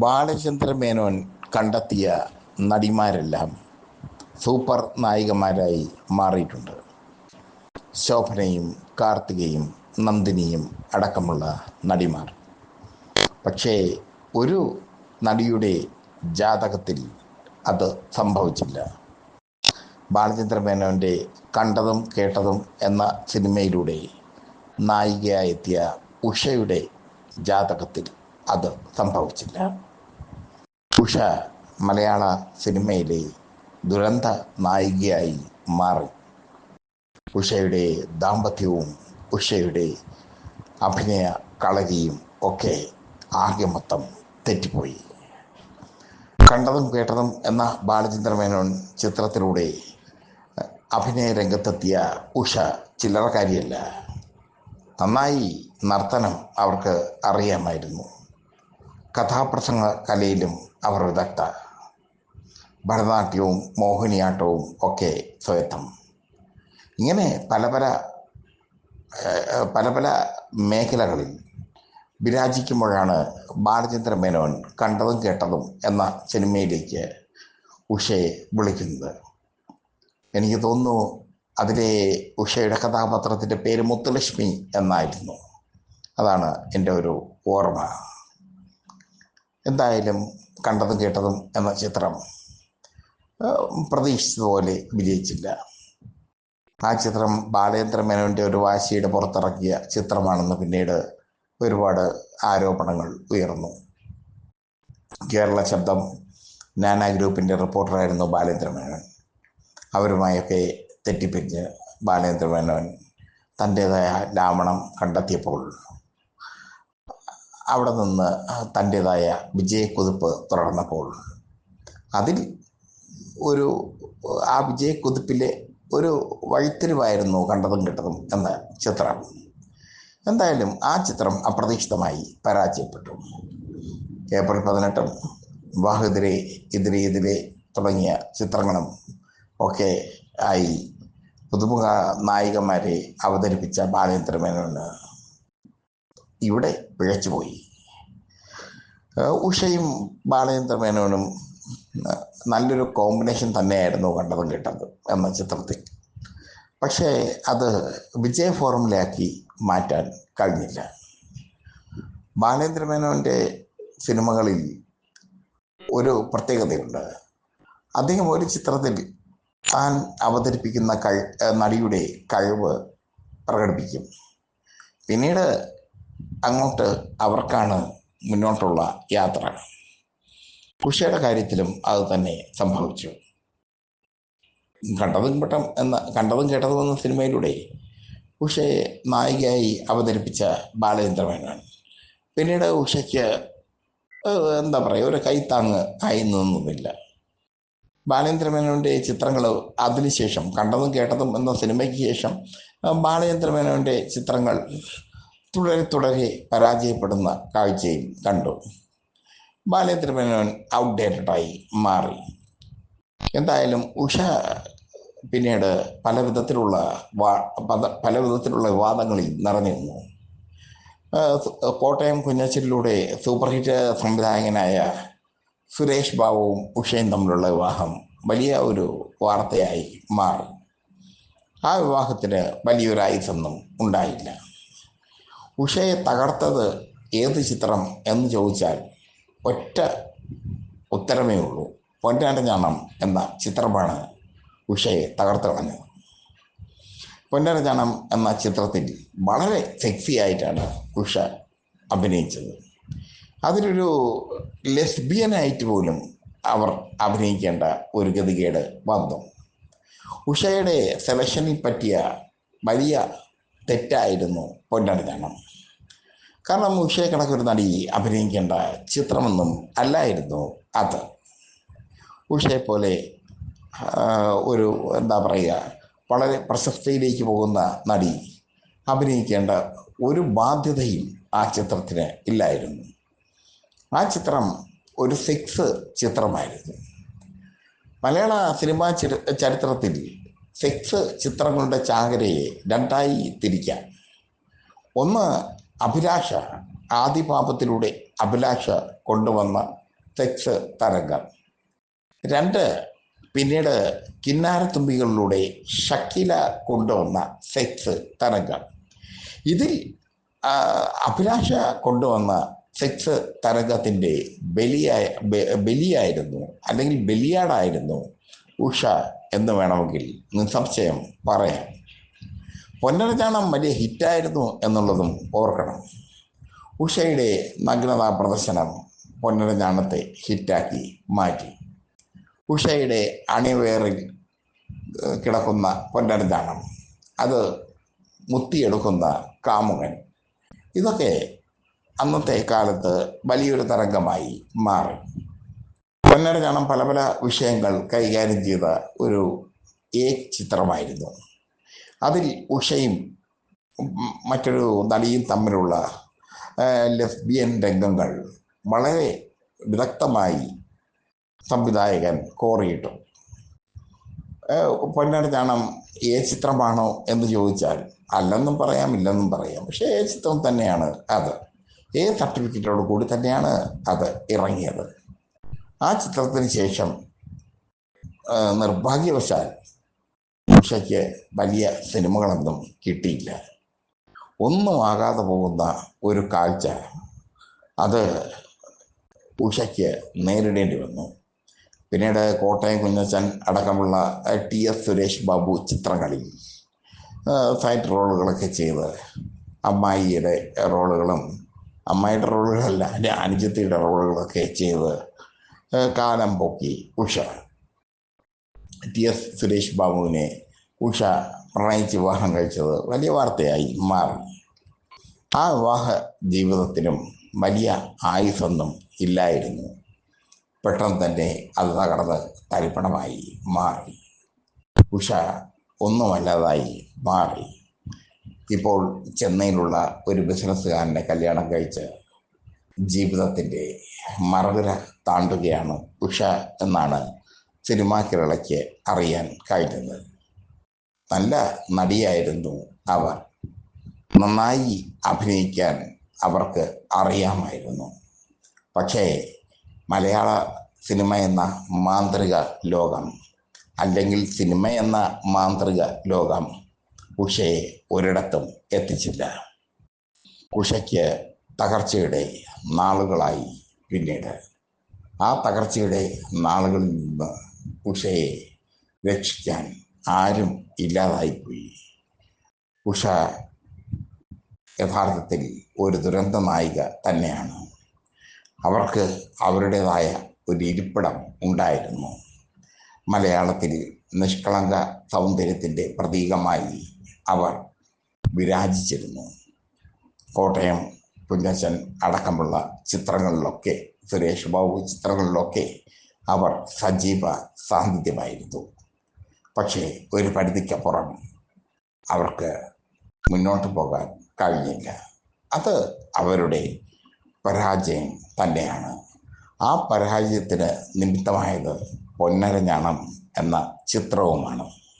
ബാലചന്ദ്ര മേനോൻ കണ്ടെത്തിയ നടിമാരെല്ലാം സൂപ്പർ നായികമാരായി മാറിയിട്ടുണ്ട്. ശോഭനയും കാർത്തികയും നന്ദിനിയും അടക്കമുള്ള നടിമാർ. പക്ഷേ ഒരു നടിയുടെ ജാതകത്തിൽ അത് സംഭവിച്ചില്ല. ബാലചന്ദ്ര മേനോന്റെ കണ്ടതും കേട്ടതും എന്ന സിനിമയിലൂടെ നായികയായെത്തിയ ഉഷയുടെ ജാതകത്തിൽ അത് സംഭവിച്ചില്ല. ഉഷ മലയാള സിനിമയിലെ ദുരന്ത നായികയായി മാറി. ഉഷയുടെ ദാമ്പത്യവും ഉഷയുടെ അഭിനയ കളരിയും ഒക്കെ ആകെ മൊത്തം തെറ്റിപ്പോയി. കണ്ടതും കേട്ടതും എന്ന ബാലചന്ദ്ര മേനോൻ ചിത്രത്തിലൂടെ അഭിനയ രംഗത്തെത്തിയ ഉഷ ചില്ലറക്കാരിയല്ല. നന്നായി നർത്തനം അവർക്ക് അറിയാമായിരുന്നു. കഥാപ്രസംഗ കലയിലും അവർ വിദഗ്ധ ഭരതനാട്യവും മോഹിനിയാട്ടവും ഒക്കെ സ്വയത്തം. ഇങ്ങനെ പല പല പല പല മേഖലകളിൽ വിരാജിക്കുമ്പോഴാണ് ബാലചന്ദ്ര മേനോൻ കണ്ടതും കേട്ടതും എന്ന സിനിമയിലേക്ക് ഉഷയെ വിളിക്കുന്നത്. എനിക്ക് തോന്നുന്നു അതിലെ ഉഷയുടെ കഥാപാത്രത്തിന്റെ പേര് മുത്തുലക്ഷ്മി എന്നായിരുന്നു. അതാണ് എന്റെ ഒരു ഓർമ്മ. എന്തായാലും കണ്ടതും കേട്ടതും എന്ന ചിത്രം പ്രതീക്ഷിച്ചതുപോലെ വിജയിച്ചില്ല. ആ ചിത്രം ബാലേന്ദ്ര മേനോന്റെ ഒരു വാശിയുടെ പുറത്തിറക്കിയ ചിത്രമാണെന്ന് പിന്നീട് ഒരുപാട് ആരോപണങ്ങൾ ഉയർന്നു. കേരള ശബ്ദം നാനാ ഗ്രൂപ്പിന്റെ റിപ്പോർട്ടറായിരുന്നു ബാലേന്ദ്ര മേനോൻ. അവരുമായൊക്കെ തെറ്റിപ്പിരിഞ്ഞ് ബാലേന്ദ്ര മേനോൻ തന്റേതായ ലാവണം കണ്ടെത്തിയപ്പോൾ അവിടെ നിന്ന് തന്റേതായ വിജയക്കുതിപ്പ് തുടർന്നപ്പോൾ അതിൽ ഒരു ആ വിജയക്കുതിപ്പിലെ ഒരു വഴിത്തിരിവായിരുന്നു കണ്ടതും കിട്ടതും എന്ന ചിത്രം. എന്തായാലും ആ ചിത്രം അപ്രതീക്ഷിതമായി പരാജയപ്പെട്ടു. ഏപ്രിൽ പതിനെട്ടും വാഹുതിരെ എതിരെ എതിരെ തുടങ്ങിയ ചിത്രങ്ങളും ഒക്കെ ആയി പുതുമുഖ നായികമാരെ അവതരിപ്പിച്ച ബാലേന്ദ്ര മേനോന് ഇവിടെ പിഴച്ചുപോയി ഉഷയും ബാലേന്ദ്ര മേനോനും നല്ലൊരു കോമ്പിനേഷൻ തന്നെയായിരുന്നു കണ്ടതും കേട്ടത് എന്ന ചിത്രത്തിൽ. പക്ഷേ അത് വിജയ ഫോർമുലയാക്കി മാറ്റാൻ കഴിഞ്ഞില്ല. ബാലേന്ദ്ര മേനോന്റെ സിനിമകളിൽ ഒരു പ്രത്യേകതയുണ്ട്. അദ്ദേഹം ഒരു ചിത്രത്തിൽ താൻ അവതരിപ്പിക്കുന്ന കഴി നടിയുടെ കഴിവ് പ്രകടിപ്പിക്കും. പിന്നീട് അങ്ങോട്ട് അവർക്കാണ് മുന്നോട്ടുള്ള യാത്ര. ഉഷയുടെ കാര്യത്തിലും അത് തന്നെ സംഭവിച്ചു. കണ്ടതും പെട്ടം എന്ന കണ്ടതും കേട്ടതും എന്ന സിനിമയിലൂടെ ഉഷയെ നായികയായി അവതരിപ്പിച്ച ബാലചന്ദ്ര മേനോൻ പിന്നീട് ഉഷയ്ക്ക് എന്താ പറയുക ഒരു കൈത്താങ് ആയി നിന്നുമില്ല ബാലചന്ദ്രമേനോന്റെ ചിത്രങ്ങൾ അതിനുശേഷം കണ്ടതും കേട്ടതും എന്ന സിനിമയ്ക്ക് ശേഷം ബാലചന്ദ്രമേനോന്റെ ബാലചന്ദ്ര മേനോന്റെ ചിത്രങ്ങൾ തുടരെ തുടരെ പരാജയപ്പെടുന്ന കാഴ്ചയും കണ്ടു. ബാലചന്ദ്രമേനോൻ ഔട്ട്ഡേറ്റഡായി മാറി. എന്തായാലും ഉഷ പിന്നീട് പല വിധത്തിലുള്ള പല- വിധത്തിലുള്ള വിവാദങ്ങളിൽ നിറഞ്ഞിരുന്നു. കോട്ടയം കുഞ്ഞച്ചിലൂടെ സൂപ്പർ ഹിറ്റ് സംവിധായകനായ സുരേഷ് ബാബുവും ഉഷയും തമ്മിലുള്ള വിവാഹം വലിയ ഒരു വാർത്തയായി മാറി. ആ വിവാഹത്തിന് വലിയൊരു ആയുസൊന്നും ഉണ്ടായില്ല. ഉഷയെ തകർത്തത് ഏത് ചിത്രം എന്ന് ചോദിച്ചാൽ ഒറ്റ ഉത്തരമേ ഉള്ളൂ. പൊന്നാരഞ്ഞാണം എന്ന ചിത്രമാണ് ഉഷയെ തകർത്ത് കളഞ്ഞത്. പൊന്നാരഞ്ഞാണം എന്ന ചിത്രത്തിൽ വളരെ സെക്സി ആയിട്ടാണ് ഉഷ അഭിനയിച്ചത്. അതിലൊരു ലെസ്ബിയനായിട്ട് പോലും അവർ അഭിനയിക്കേണ്ട ഒരു ഗതികേട് വന്നു. ഉഷയുടെ സെലക്ഷനിൽ പറ്റിയ വലിയ തെറ്റായിരുന്നു. പൊന്നണിഞ്ഞാണം കാരണം. ഉഷയെ കണക്കൊരു നടി അഭിനയിക്കേണ്ട ചിത്രമൊന്നും അല്ലായിരുന്നു അത്. ഉഷയെ പോലെ ഒരു എന്താ പറയുക വളരെ പ്രശസ്തിയിലേക്ക് പോകുന്ന നടി അഭിനയിക്കേണ്ട ഒരു ബാധ്യതയും ആ ചിത്രത്തിന് ഇല്ലായിരുന്നു. ആ ചിത്രം ഒരു സെക്സ് ചിത്രമായിരുന്നു. മലയാള സിനിമാ ചരിത്രത്തിൽ സെക്സ് ചിത്രങ്ങളുടെ ചാകരയെ രണ്ടായി തിരിക്കാം. ഒന്ന് അഭിലാഷ. ആദിപാപത്തിലൂടെ അഭിലാഷ കൊണ്ടുവന്ന സെക്സ് തരംഗം. രണ്ട് പിന്നീട് കിന്നാരത്തുമ്പികളിലൂടെ ഷക്കില കൊണ്ടുവന്ന സെക്സ് തരംഗം. ഇതിൽ അഭിലാഷ കൊണ്ടുവന്ന സെക്സ് തരംഗത്തിന്റെ ബലിയായ ബലിയായിരുന്നു അല്ലെങ്കിൽ ബലിയാടായിരുന്നു ഉഷ എന്ന് വേണമെങ്കിൽ നിസ്സംശയം പറയാം. പൊന്നരചാണം വലിയ ഹിറ്റായിരുന്നു എന്നുള്ളതും ഓർക്കണം. ഉഷയുടെ നഗ്നതാ പ്രദർശനം പൊന്നരഞ്ഞാണത്തെ ഹിറ്റാക്കി മാറ്റി. ഉഷയുടെ അണിവേറിൽ കിടക്കുന്ന പൊന്നരഞ്ഞാണം അത് മുത്തിയെടുക്കുന്ന കാമുകൻ. ഇതൊക്കെ അന്നത്തെ കാലത്ത് വലിയൊരു തരംഗമായി മാറി. പൊന്നരഞ്ഞാണം പല പല വിഷയങ്ങൾ കൈകാര്യം ചെയ്ത ഒരു ഏ ചിത്രമായിരുന്നു. അതിൽ ഉഷയും മറ്റൊരു നടിയും തമ്മിലുള്ള ലെസ്ബിയൻ രംഗങ്ങൾ വളരെ വിദഗ്ധമായി സംവിധായകൻ കോറിയിട്ടു. പൊന്നരഞ്ഞാണം ഏ ചിത്രമാണോ എന്ന് ചോദിച്ചാൽ അല്ലെന്നും പറയാം ഇല്ലെന്നും പറയാം. പക്ഷേ ഏ ചിത്രം തന്നെയാണ് അത്. ഏ സർട്ടിഫിക്കറ്റോട് കൂടി തന്നെയാണ് അത് ഇറങ്ങിയത്. ആ ചിത്രത്തിന് ശേഷം നിർഭാഗ്യവശാൽ ഉഷയ്ക്ക് വലിയ സിനിമകളൊന്നും കിട്ടിയില്ല. ഒന്നും ആകാതെ പോകുന്ന ഒരു കാഴ്ച അത് ഉഷയ്ക്ക് നേരിടേണ്ടി വന്നു. പിന്നീട് കോട്ടയം കുഞ്ഞച്ചൻ അടക്കമുള്ള ടി എസ് സുരേഷ് ബാബു ചിത്രങ്ങളിൽ സൈഡ് റോളുകളൊക്കെ ചെയ്ത് അമ്മായിയുടെ റോളുകളും അമ്മായിയുടെ റോളുകളല്ല അനുജത്തിയുടെ റോളുകളൊക്കെ ചെയ്ത് കാലം പൊക്കി ഉഷ. ടി എസ് സുരേഷ് ബാബുവിനെ ഉഷ പ്രണയിച്ച് വിവാഹം കഴിച്ചത് വലിയ വാർത്തയായി മാറി. ആ വിവാഹ ജീവിതത്തിനും വലിയ ആയുസൊന്നും ഇല്ലായിരുന്നു. പെട്ടെന്ന് തന്നെ അത് തകർന്ന് തരിപ്പണമായി മാറി. ഉഷ ഒന്നുമല്ലാതായി മാറി. ഇപ്പോൾ ചെന്നൈയിലുള്ള ഒരു ബിസിനസ്സുകാരനെ കല്യാണം കഴിച്ച് ജീവിതത്തിന്റെ മറുകര താണ്ടുകയാണ് ഉഷ എന്നാണ് സിനിമാ കേരളയ്ക്ക് അറിയാൻ കഴിഞ്ഞത്. നല്ല നടിയായിരുന്നു അവർ. നന്നായി അഭിനയിക്കാൻ അവർക്ക് അറിയാമായിരുന്നു. പക്ഷേ മലയാള സിനിമ എന്ന മാന്ത്രിക ലോകം അല്ലെങ്കിൽ സിനിമ എന്ന മാന്ത്രിക ലോകം ഉഷയെ ഒരിടത്തും എത്തിച്ചില്ല. ഉഷയ്ക്ക് തകർച്ചയുടെ നാളുകളായി പിന്നീട്. ആ തകർച്ചയുടെ നാളുകളിൽ നിന്ന് ഉഷയെ രക്ഷിക്കാൻ ആരും ഇല്ലാതായിപ്പോയി. ഉഷ യഥാർത്ഥത്തിൽ ഒരു ദുരന്ത നായിക തന്നെയാണ്. അവർക്ക് അവരുടേതായ ഒരു ഇരിപ്പിടം ഉണ്ടായിരുന്നു. മലയാളത്തിൽ നിഷ്കളങ്ക സൗന്ദര്യത്തിന്റെ പ്രതീകമായി അവർ വിരാജിച്ചിരുന്നു. കോട്ടയം കുഞ്ഞച്ചൻ അടക്കമുള്ള ചിത്രങ്ങളിലൊക്കെ സുരേഷ് ബാബു ചിത്രങ്ങളിലൊക്കെ അവർ സജീവ സാന്നിധ്യമായിരുന്നു. പക്ഷേ ഒരു പരിധിക്കപ്പുറം അവർക്ക് മുന്നോട്ട് പോകാൻ കഴിഞ്ഞില്ല. അത് അവരുടെ പരാജയം തന്നെയാണ്. ആ പരാജയത്തിന് നിമിത്തമായത് പൊന്നരഞ്ഞാണം എന്ന ചിത്രവുമാണ്.